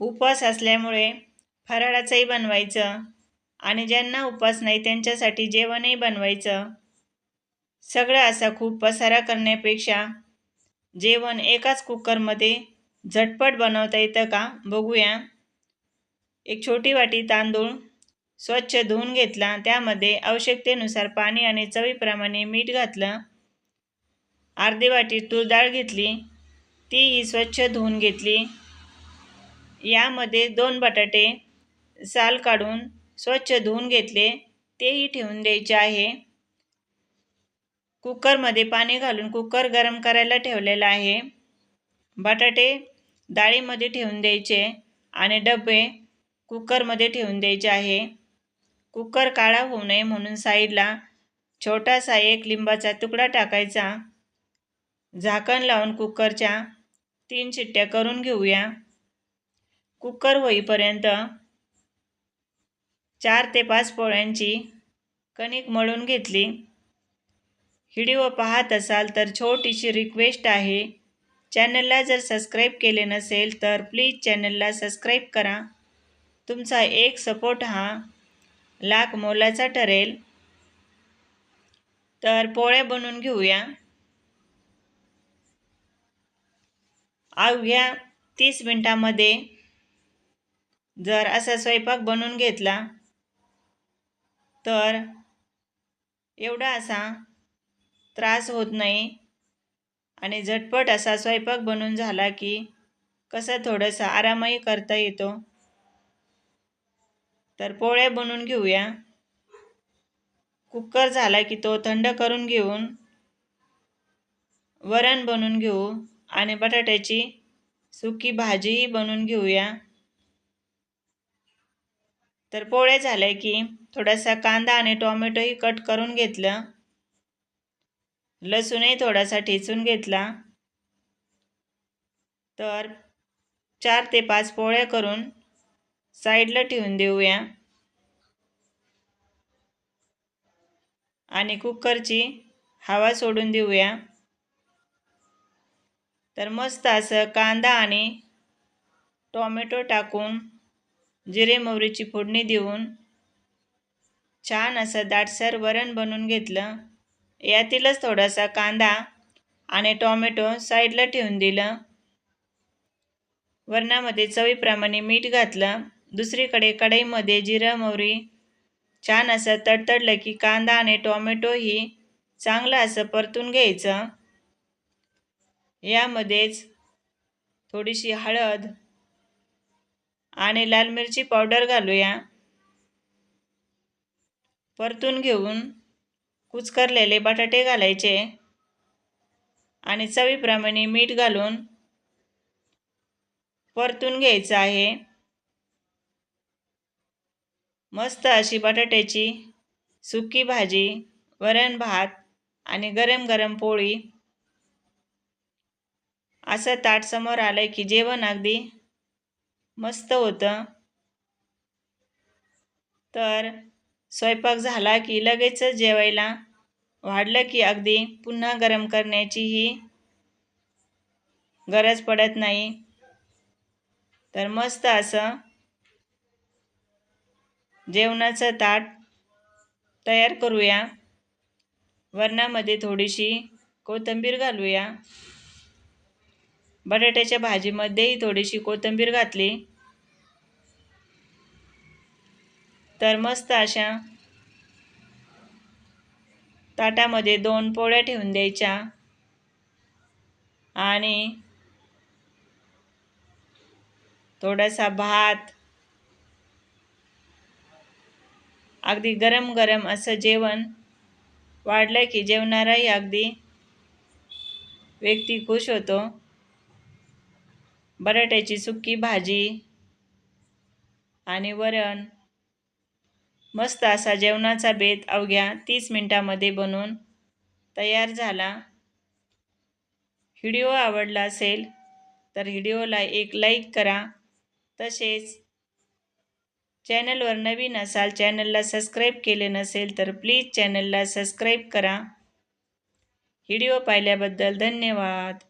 उपवास असल्यामुळे फराळाचंही बनवायचं आणि ज्यांना उपवास नाही त्यांच्यासाठी जेवणही बनवायचं. सगळं असा खूप पसारा करण्यापेक्षा जेवण एकाच कुकरमध्ये झटपट बनवता येतं का? बघूया. एक छोटी वाटी तांदूळ स्वच्छ धुवून घेतला. त्यामध्ये आवश्यकतेनुसार पाणी आणि चवीप्रमाणे मीठ घातलं. अर्धी वाटी तूर डाळ घेतली. तीही स्वच्छ धुवून घेतली. यामध्ये दोन बटाटे साल काढून स्वच्छ धुवून घेतले. तेही ठेवून द्यायचे आहे. कुकरमध्ये पाणी घालून कुकर गरम करायला ठेवलेला आहे. बटाटे डाळीमध्ये ठेवून द्यायचे आणि डबे कुकरमध्ये ठेवून द्यायचे आहे. कुकर काळा होऊ नये म्हणून साईडला छोटासा एक लिंबाचा तुकडा टाकायचा. झाकण लावून कुकरच्या तीन शिट्ट्या करून घेऊया. कुकर होईपर्यंत चार ते पाच पोळ्यांची कणिक मळून घेतली. व्हिडिओ पाहत असाल तर छोटीशी रिक्वेस्ट आहे चॅनलला जर सबस्क्राईब केले नसेल तर प्लीज चॅनलला सबस्क्राईब करा. तुमचा एक सपोर्ट हा लाख मोलाचा ठरेल. तर पोळ्या बनवून घेऊया. अवघ्या तीस मिनटामध्ये जर असा स्वयंपाक बनवून घेतला तर एवढा असा त्रास होत नाही आणि झटपट असा स्वयंपाक बनून झाला की कसं थोडंसं आरामही करता येतो. तर पोळ्या बनवून घेऊया. कुकर झाला की तो थंड करून घेऊन वरण बनवून घेऊ आणि बटाट्याची सुकी भाजीही बनवून घेऊया. तर पोळ्या झाल्या की थोडासा कांदा आणि टोमॅटोही कट करून घेतलं. लसूणही थोडासा ठेचून घेतला. तर चार ते पाच पोळ्या करून साईडला ठेवून देऊया. आणि कुकरची हवा सोडून देऊया. तर मस्त असं कांदा आणि टोमॅटो टाकून जिरे मोहरीची फोडणी देऊन छान असं दाटसर वरण बनवून घेतलं. यातीलच थोडासा कांदा आणि टॉमॅटो साईडला ठेवून दिलं. वरणामध्ये चवीप्रमाणे मीठ घातलं. दुसरीकडे कढईमध्ये जिरं मोहरी छान असं तडतडलं की कांदा आणि टोमॅटोही चांगलं असं परतून घ्यायचं. यामध्येच थोडीशी हळद आणि लाल मिरची पावडर घालूया. परतून घेऊन कुचकरलेले बटाटे घालायचे. आणि चवीप्रमाणे मीठ घालून परतून घ्यायचं आहे. मस्त अशी बटाट्याची सुकी भाजी वरण भात आणि गरम गरम पोळी. असं ताट समोर आलं की जेवण अगदी मस्त होतं. तर स्वयंपाक झाला की लगेचच जेवायला वाढलं की अगदी पुन्हा गरम करण्याचीही गरज पडत नाही. तर मस्त असं जेवणाचं ताट तयार करूया. वरणामध्ये थोडीशी कोथिंबीर घालूया. बटाट्याच्या भाजीमध्येही थोडीशी कोथिंबीर घातली. तर मस्त अशा ताटामध्ये दोन पोळ्या ठेवून द्यायच्या. आणि थोडासा भात. अगदी गरम गरम असं जेवण वाढलं की जेवणाराही अगदी व्यक्ती खुश होतो. बटाट्याची सुक्की भाजी आणि वरण. मस्त असा जेवणाचा बेत अवघ्या तीस मिनटामध्ये बनवून तयार झाला. व्हिडिओ आवडला असेल तर व्हिडिओला एक लाईक करा. तसेच चॅनलवर नवीन असाल चॅनलला सबस्क्राईब केले नसेल तर प्लीज चॅनलला सबस्क्राईब करा. व्हिडिओ पाहिल्याबद्दल धन्यवाद.